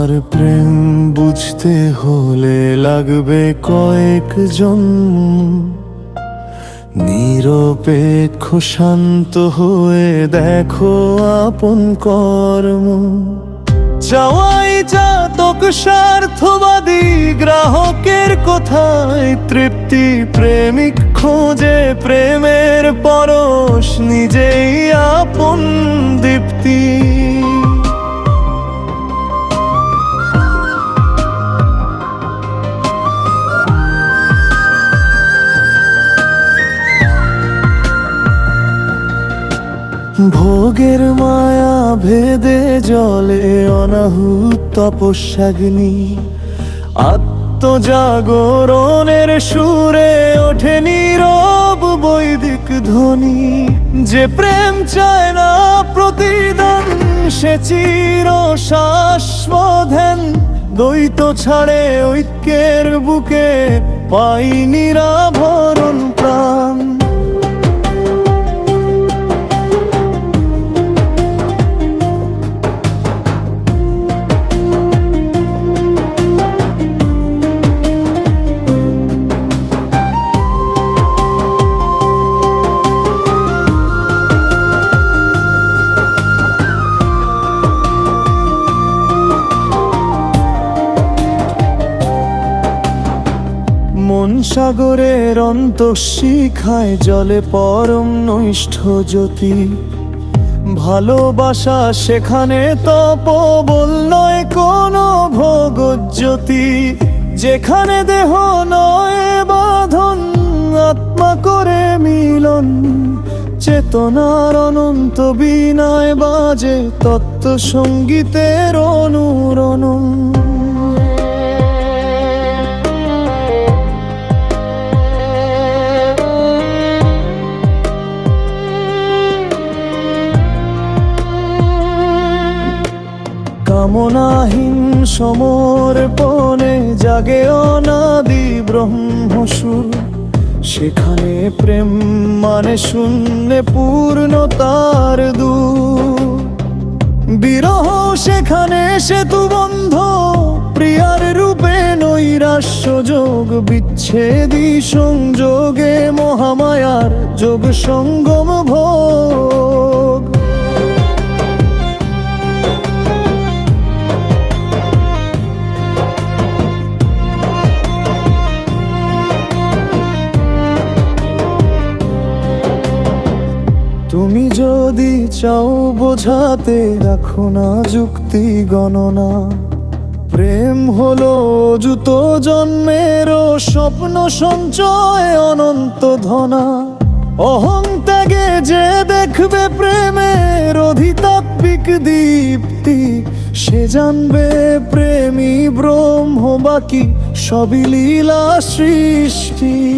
আমার প্রেম বুঝতে হলে লাগবে কয়েক জন্ম নিরপেক্ষ শান্ত হয়ে দেখো আপন কর্ম। চাওয়াই জাতক স্বার্থবাদী, গ্রাহকের কোথায় তৃপ্তি প্রেমিক খোঁজে প্রেমের পরশ, নিজেই আপন দীপ্তি। ভোগের মায়া ভেদে জলে অনাহুত তপস্যাগ্নি। আত্মজাগরণের সুরে ওঠে নীরব বৈদিক ধ্বনি। যে প্রেম চায় না প্রতিদান, সে চির শাশ্বধেন। দ্বৈত ছাড়ে ঐক্যের বুকে পাই নিরাভরণ প্রাণ। মন সাগরের অন্তঃশিখায় জলে পরম নৈষ্ঠ জ্যোতি? ভালোবাসা সেখানে তপবল নয়, কোনো ভোগজ্যোতি। যেখানে দেহ নয়, বাঁধন আত্মা করে মিলন। চেতনার অনন্ত বিনায় বাজে তত্ত্ব সঙ্গীতের অনুরণন। কামনাহীন সমর্পণে জাগে অনাদি ব্রহ্মসুর। সেখানে প্রেম মানে শূন্য পূর্ণতার দু বিরহ সেখানে সেতু বন্ধ, প্রিয়ার রূপে নৈরাশ্য যোগ, বিচ্ছেদী সংযোগে মহামায়ার যোগ সঙ্গম ভোগ। তুমি যদি চাও বোঝাতে রাখো না যুক্তি গণনা। প্রেম হলো জুত জন্মেরও স্বপ্ন সঞ্চয় অনন্ত ধনা। অহং ত্যাগে যে দেখবে প্রেমের অধিতাত্বিক দীপ্তি, সে জানবে প্রেমী ব্রহ্ম বাকি সবই লীলা সৃষ্টি।